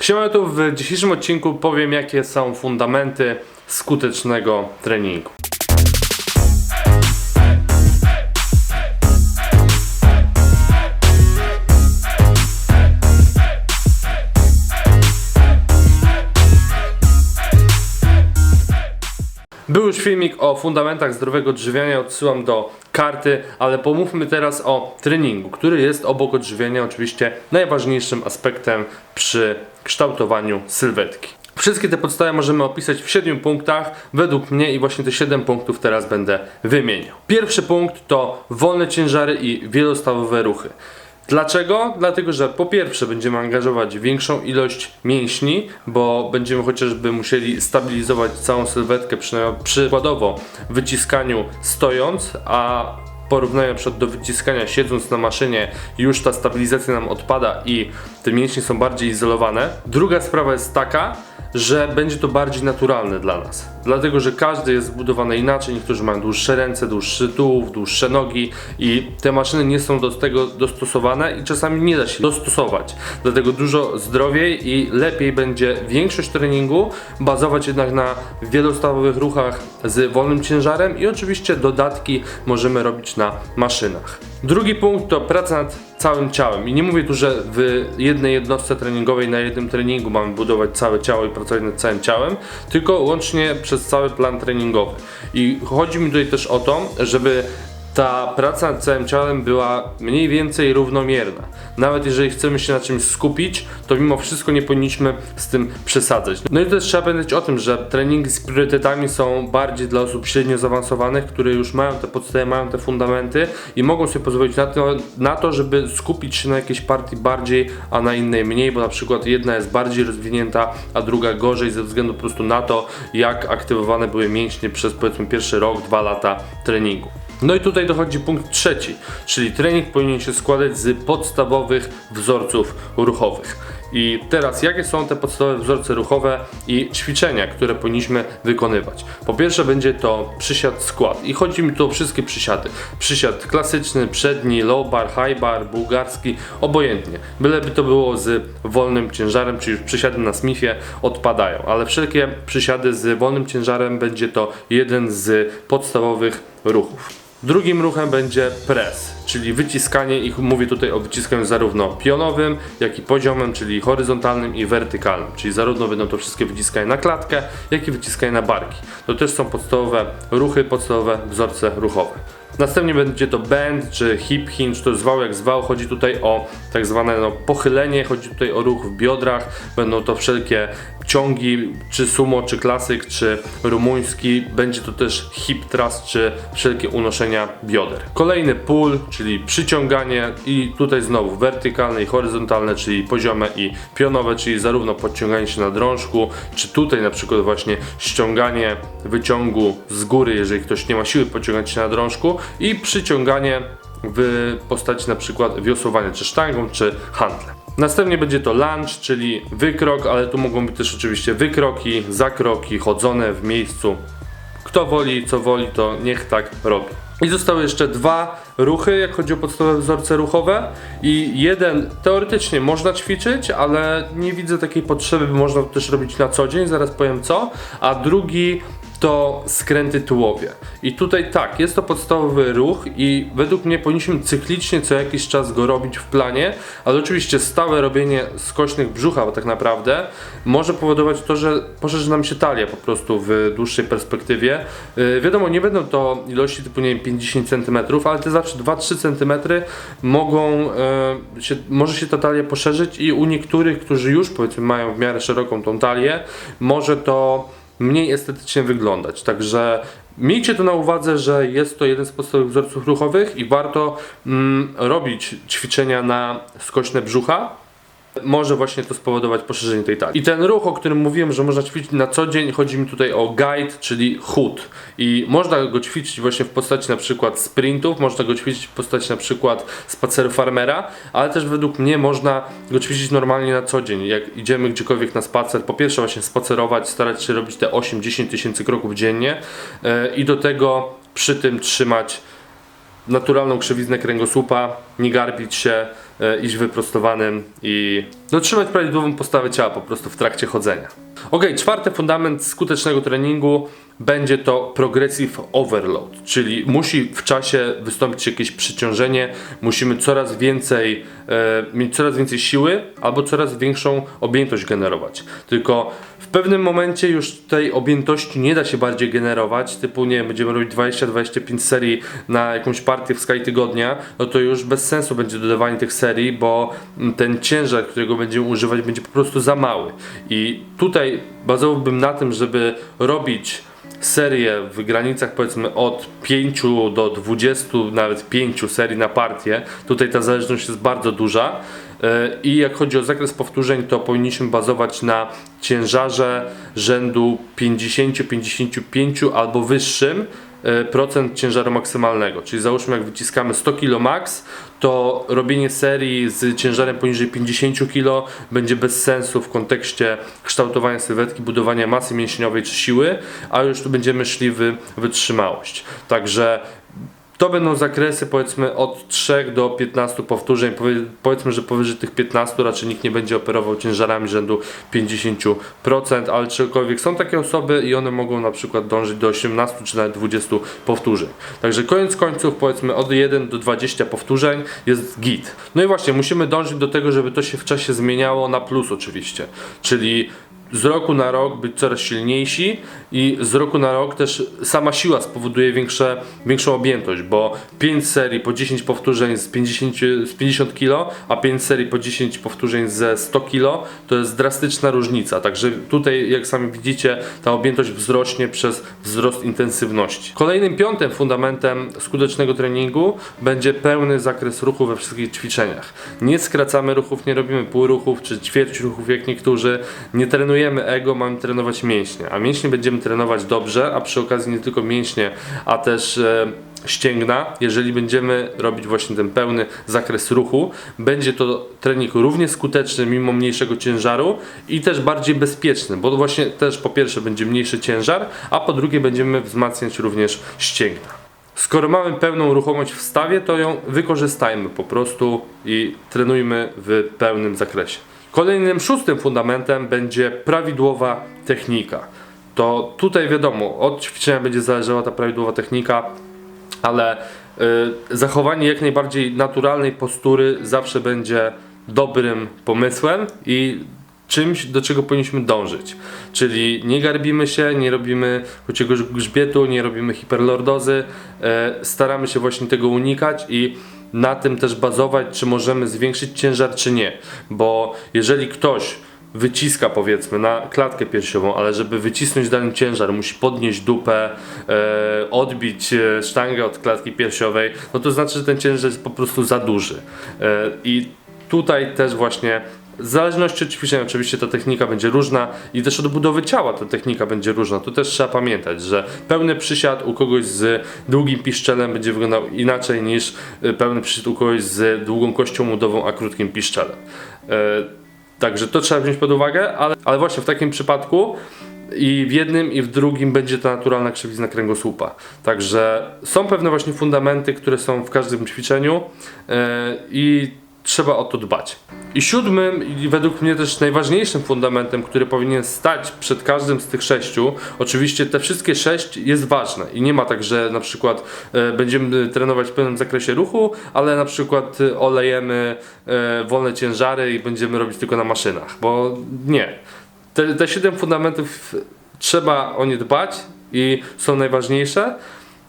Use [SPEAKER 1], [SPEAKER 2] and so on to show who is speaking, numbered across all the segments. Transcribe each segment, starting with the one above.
[SPEAKER 1] Siema tu w dzisiejszym odcinku powiem jakie są fundamenty skutecznego treningu. Był już filmik o fundamentach zdrowego odżywiania, odsyłam do karty, ale pomówmy teraz o treningu, który jest obok odżywiania oczywiście najważniejszym aspektem przy kształtowaniu sylwetki. Wszystkie te podstawy możemy opisać w 7 punktach, według mnie i właśnie te 7 punktów teraz będę wymieniał. Pierwszy punkt to wolne ciężary i wielostawowe ruchy. Dlaczego? Dlatego, że po pierwsze będziemy angażować większą ilość mięśni, bo będziemy chociażby musieli stabilizować całą sylwetkę, przykładowo wyciskaniu stojąc, a porównaniu na przykład do wyciskania siedząc na maszynie już ta stabilizacja nam odpada i te mięśnie są bardziej izolowane. Druga sprawa jest taka, że będzie to bardziej naturalne dla nas. Dlatego, że każdy jest zbudowany inaczej. Niektórzy mają dłuższe ręce, dłuższy tułów, dłuższe nogi i te maszyny nie są do tego dostosowane i czasami nie da się dostosować. Dlatego dużo zdrowiej i lepiej będzie większość treningu bazować jednak na wielostawowych ruchach z wolnym ciężarem i oczywiście dodatki możemy robić na maszynach. Drugi punkt to praca nad całym ciałem. I nie mówię tu, że w jednej jednostce treningowej na jednym treningu mamy budować całe ciało i pracować nad całym ciałem, tylko łącznie przez cały plan treningowy. I chodzi mi tutaj też o to, żeby ta praca nad całym ciałem była mniej więcej równomierna. Nawet jeżeli chcemy się na czymś skupić, to mimo wszystko nie powinniśmy z tym przesadzać. No i też trzeba pamiętać o tym, że treningi z priorytetami są bardziej dla osób średnio zaawansowanych, które już mają te podstawy, mają te fundamenty i mogą sobie pozwolić na to, na to, żeby skupić się na jakiejś partii bardziej, a na innej mniej, bo na przykład jedna jest bardziej rozwinięta, a druga gorzej ze względu po prostu na to, jak aktywowane były mięśnie przez powiedzmy pierwszy rok, dwa lata treningu. No i tutaj dochodzi punkt trzeci, czyli trening powinien się składać z podstawowych wzorców ruchowych. I teraz, jakie są te podstawowe wzorce ruchowe i ćwiczenia, które powinniśmy wykonywać? Po pierwsze, będzie to przysiad skład. I chodzi mi tu o wszystkie przysiady. Przysiad klasyczny, przedni, low bar, high bar, bułgarski, obojętnie. Byleby to było z wolnym ciężarem, czyli przysiady na Smithie odpadają, ale wszelkie przysiady z wolnym ciężarem będzie to jeden z podstawowych ruchów. Drugim ruchem będzie press, czyli wyciskanie i mówię tutaj o wyciskaniu zarówno pionowym, jak i poziomym, czyli horyzontalnym i wertykalnym, czyli zarówno będą to wszystkie wyciskania na klatkę, jak i wyciskania na barki. To też są podstawowe ruchy, podstawowe wzorce ruchowe. Następnie będzie to bend czy hip hinge, to zwał jak zwał. Chodzi tutaj o tak zwane no, pochylenie, chodzi tutaj o ruch w biodrach. Będą to wszelkie ciągi, czy sumo, czy klasyk, czy rumuński. Będzie to też hip thrust, czy wszelkie unoszenia bioder. Kolejny pull, czyli przyciąganie i tutaj znowu wertykalne i horyzontalne, czyli poziome i pionowe, czyli zarówno podciąganie się na drążku, czy tutaj na przykład właśnie ściąganie wyciągu z góry, jeżeli ktoś nie ma siły podciągać się na drążku i przyciąganie w postaci na przykład wiosłowania czy sztangą, czy handlem. Następnie będzie to lunge, czyli wykrok, ale tu mogą być też oczywiście wykroki, zakroki, chodzone w miejscu. Kto woli, co woli, to niech tak robi. I zostały jeszcze dwa ruchy, jak chodzi o podstawowe wzorce ruchowe. I jeden teoretycznie można ćwiczyć, ale nie widzę takiej potrzeby, by można to też robić na co dzień, zaraz powiem co. A drugi to skręty tułowie. I tutaj tak, jest to podstawowy ruch i według mnie powinniśmy cyklicznie co jakiś czas go robić w planie, ale oczywiście stałe robienie skośnych brzucha tak naprawdę może powodować to, że poszerzy nam się talia po prostu w dłuższej perspektywie. Yy, wiadomo, nie będą to ilości typu nie wiem 50 cm, ale te zawsze 2-3 cm mogą yy, się, może się ta talia poszerzyć i u niektórych, którzy już powiedzmy mają w miarę szeroką tą talię, może to mniej estetycznie wyglądać. Także miejcie to na uwadze, że jest to jeden z podstawowych wzorców ruchowych i warto mm, robić ćwiczenia na skośne brzucha. Może właśnie to spowodować poszerzenie tej talii. I ten ruch, o którym mówiłem, że można ćwiczyć na co dzień, chodzi mi tutaj o guide, czyli chód. I można go ćwiczyć właśnie w postaci na przykład sprintów, można go ćwiczyć w postaci na przykład spaceru farmera, ale też według mnie można go ćwiczyć normalnie na co dzień. Jak idziemy gdziekolwiek na spacer, po pierwsze właśnie spacerować, starać się robić te 8-10 tysięcy kroków dziennie yy, i do tego przy tym trzymać naturalną krzywiznę kręgosłupa, nie garbić się, e, iść wyprostowanym i dotrzymać prawidłową postawę ciała po prostu w trakcie chodzenia. Ok, czwarty fundament skutecznego treningu będzie to progressive overload, czyli musi w czasie wystąpić jakieś przeciążenie, musimy coraz więcej, e, mieć coraz więcej siły albo coraz większą objętość generować. Tylko w pewnym momencie już tej objętości nie da się bardziej generować, typu nie będziemy robić 20-25 serii na jakąś partię w skali tygodnia, no to już bez sensu będzie dodawanie tych serii, bo ten ciężar, którego będziemy używać będzie po prostu za mały. I tutaj bazowałbym na tym, żeby robić serię w granicach powiedzmy od 5 do 20, nawet 5 serii na partię. Tutaj ta zależność jest bardzo duża. E, I jak chodzi o zakres powtórzeń, to powinniśmy bazować na ciężarze rzędu 50-55 albo wyższym procent ciężaru maksymalnego. Czyli załóżmy, jak wyciskamy 100 kg max, to robienie serii z ciężarem poniżej 50 kg będzie bez sensu w kontekście kształtowania sylwetki, budowania masy mięśniowej czy siły, a już tu będziemy szli w wytrzymałość. Także to będą zakresy powiedzmy od 3 do 15 powtórzeń. Powie- Powiedzmy, że powyżej tych 15 raczej nikt nie będzie operował ciężarami rzędu 50%, ale czegokolwiek są takie osoby i one mogą na przykład dążyć do 18 czy nawet 20 powtórzeń. Także koniec końców powiedzmy od 1 do 20 powtórzeń jest git. No i właśnie musimy dążyć do tego, żeby to się w czasie zmieniało na plus oczywiście. Czyli z roku na rok być coraz silniejsi i z roku na rok też sama siła spowoduje większe, większą objętość, bo 5 serii po 10 powtórzeń z 50, z 50 kg, a 5 serii po 10 powtórzeń ze 100 kg to jest drastyczna różnica. Także tutaj, jak sami widzicie, ta objętość wzrośnie przez wzrost intensywności. Kolejnym piątym fundamentem skutecznego treningu będzie pełny zakres ruchu we wszystkich ćwiczeniach. Nie skracamy ruchów, nie robimy pół ruchów czy ćwierć ruchów jak niektórzy, nie trenujemy ego, mamy trenować mięśnie, a mięśnie będziemy trenować dobrze, a przy okazji nie tylko mięśnie, a też e, ścięgna, jeżeli będziemy robić właśnie ten pełny zakres ruchu, będzie to trening równie skuteczny mimo mniejszego ciężaru i też bardziej bezpieczny, bo właśnie też po pierwsze będzie mniejszy ciężar, a po drugie będziemy wzmacniać również ścięgna. Skoro mamy pełną ruchomość w stawie, to ją wykorzystajmy po prostu i trenujmy w pełnym zakresie. Kolejnym szóstym fundamentem będzie prawidłowa technika. To tutaj wiadomo, od ćwiczenia będzie zależała ta prawidłowa technika, ale y, zachowanie jak najbardziej naturalnej postury zawsze będzie dobrym pomysłem i czymś, do czego powinniśmy dążyć. Czyli nie garbimy się, nie robimy kociego grzbietu, nie robimy hiperlordozy, e, staramy się właśnie tego unikać i na tym też bazować, czy możemy zwiększyć ciężar, czy nie. Bo jeżeli ktoś wyciska powiedzmy na klatkę piersiową, ale żeby wycisnąć dany ciężar musi podnieść dupę, e, odbić e, sztangę od klatki piersiowej, no to znaczy, że ten ciężar jest po prostu za duży. E, I tutaj też właśnie w zależności od ćwiczenia oczywiście ta technika będzie różna i też od budowy ciała ta technika będzie różna. Tu też trzeba pamiętać, że pełny przysiad u kogoś z długim piszczelem będzie wyglądał inaczej niż e, pełny przysiad u kogoś z długą kością udową, a krótkim piszczelem. E, Także to trzeba wziąć pod uwagę, ale, ale właśnie w takim przypadku i w jednym i w drugim będzie ta naturalna krzywizna kręgosłupa. Także są pewne właśnie fundamenty, które są w każdym ćwiczeniu e, i trzeba o to dbać. I siódmym i według mnie też najważniejszym fundamentem, który powinien stać przed każdym z tych sześciu, oczywiście te wszystkie sześć jest ważne i nie ma tak, że na przykład e, będziemy trenować w pewnym zakresie ruchu, ale na przykład e, olejemy e, wolne ciężary i będziemy robić tylko na maszynach, bo nie. Te, te siedem fundamentów trzeba o nie dbać i są najważniejsze,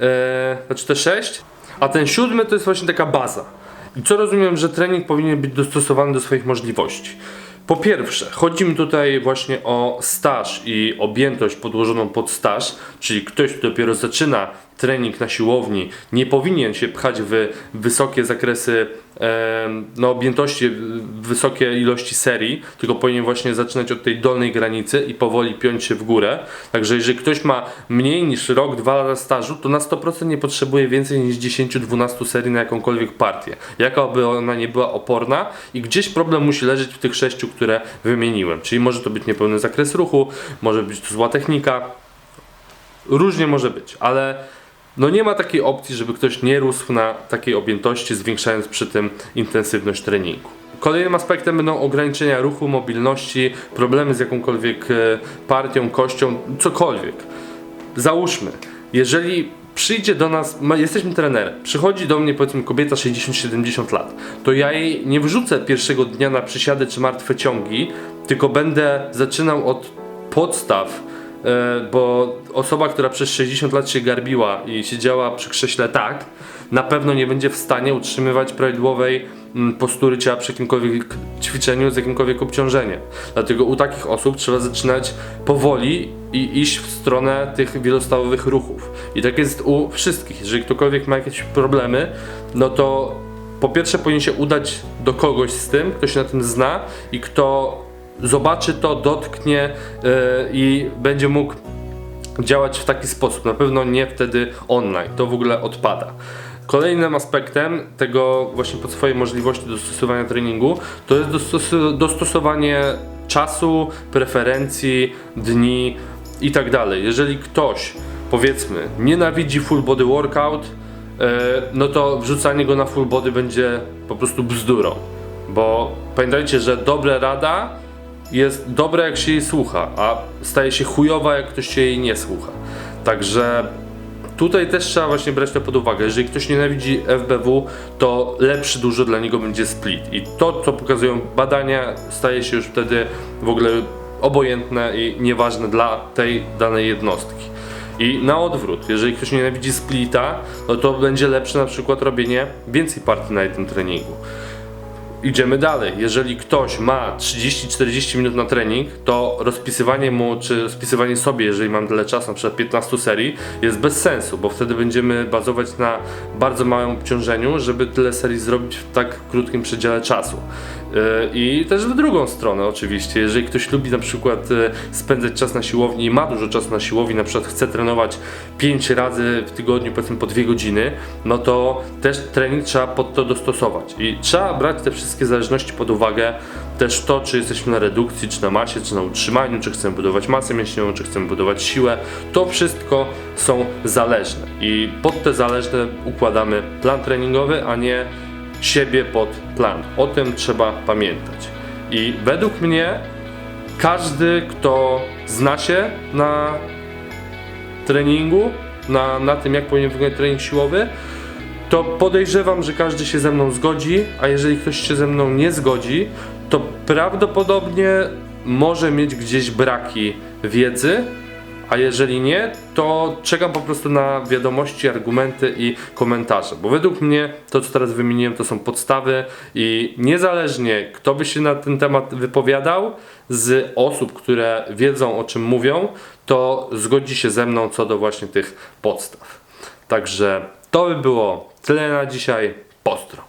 [SPEAKER 1] e, znaczy te sześć, a ten siódmy to jest właśnie taka baza. I co rozumiem, że trening powinien być dostosowany do swoich możliwości. Po pierwsze, chodzi mi tutaj właśnie o staż i objętość podłożoną pod staż, czyli ktoś, kto dopiero zaczyna trening na siłowni, nie powinien się pchać w wysokie zakresy no, objętości, wysokie ilości serii, tylko powinien właśnie zaczynać od tej dolnej granicy i powoli piąć się w górę. Także jeżeli ktoś ma mniej niż rok, dwa lata stażu, to na 100% nie potrzebuje więcej niż 10-12 serii na jakąkolwiek partię. Jaka by ona nie była oporna i gdzieś problem musi leżeć w tych sześciu, które wymieniłem. Czyli może to być niepełny zakres ruchu, może być to zła technika, różnie może być, ale no nie ma takiej opcji, żeby ktoś nie rósł na takiej objętości, zwiększając przy tym intensywność treningu. Kolejnym aspektem będą ograniczenia ruchu, mobilności, problemy z jakąkolwiek e, partią, kością, cokolwiek. Załóżmy, jeżeli przyjdzie do nas, jesteśmy trenerem, przychodzi do mnie powiedzmy kobieta 60-70 lat, to ja jej nie wrzucę pierwszego dnia na przysiady czy martwe ciągi, tylko będę zaczynał od podstaw, bo osoba, która przez 60 lat się garbiła i siedziała przy krześle tak, na pewno nie będzie w stanie utrzymywać prawidłowej mm, postury ciała przy jakimkolwiek ćwiczeniu z jakimkolwiek obciążeniem. Dlatego u takich osób trzeba zaczynać powoli i iść w stronę tych wielostawowych ruchów. I tak jest u wszystkich. Jeżeli ktokolwiek ma jakieś problemy, no to po pierwsze powinien się udać do kogoś z tym, kto się na tym zna i kto zobaczy to, dotknie yy, i będzie mógł działać w taki sposób. Na pewno nie wtedy online. To w ogóle odpada. Kolejnym aspektem tego właśnie pod swoje możliwości dostosowania treningu to jest dostos- dostosowanie czasu, preferencji, dni i tak dalej. Jeżeli ktoś powiedzmy nienawidzi full body workout, e, no to wrzucanie go na full body będzie po prostu bzdurą. Bo pamiętajcie, że dobra rada jest dobra jak się jej słucha, a staje się chujowa jak ktoś się jej nie słucha. Także tutaj też trzeba właśnie brać to pod uwagę. Jeżeli ktoś nienawidzi FBW, to lepszy dużo dla niego będzie split. I to, co pokazują badania, staje się już wtedy w ogóle obojętne i nieważne dla tej danej jednostki. I na odwrót, jeżeli ktoś nienawidzi splita, no to będzie lepsze na przykład robienie więcej partii na jednym treningu. Idziemy dalej. Jeżeli ktoś ma 30-40 minut na trening, to rozpisywanie mu, czy rozpisywanie sobie, jeżeli mam tyle czasu, na przykład 15 serii, jest bez sensu, bo wtedy będziemy bazować na bardzo małym obciążeniu, żeby tyle serii zrobić w tak krótkim przedziale czasu. Yy, I też w drugą stronę oczywiście, jeżeli ktoś lubi na przykład yy, spędzać czas na siłowni i ma dużo czasu na siłowni, na przykład chce trenować 5 razy w tygodniu, powiedzmy po 2 godziny, no to też trening trzeba pod to dostosować. I trzeba brać te wszystkie zależności pod uwagę, też to, czy jesteśmy na redukcji, czy na masie, czy na utrzymaniu, czy chcemy budować masę mięśniową, czy chcemy budować siłę, to wszystko są zależne. I pod te zależne układamy plan treningowy, a nie siebie pod plan. O tym trzeba pamiętać. I według mnie każdy, kto zna się na treningu, na, na tym, jak powinien wyglądać trening siłowy, to podejrzewam, że każdy się ze mną zgodzi, a jeżeli ktoś się ze mną nie zgodzi, to prawdopodobnie może mieć gdzieś braki wiedzy, a jeżeli nie, to czekam po prostu na wiadomości, argumenty i komentarze, bo według mnie to, co teraz wymieniłem, to są podstawy i niezależnie kto by się na ten temat wypowiadał, z osób, które wiedzą o czym mówią, to zgodzi się ze mną co do właśnie tych podstaw. Także to by było tyle na dzisiaj. Postro.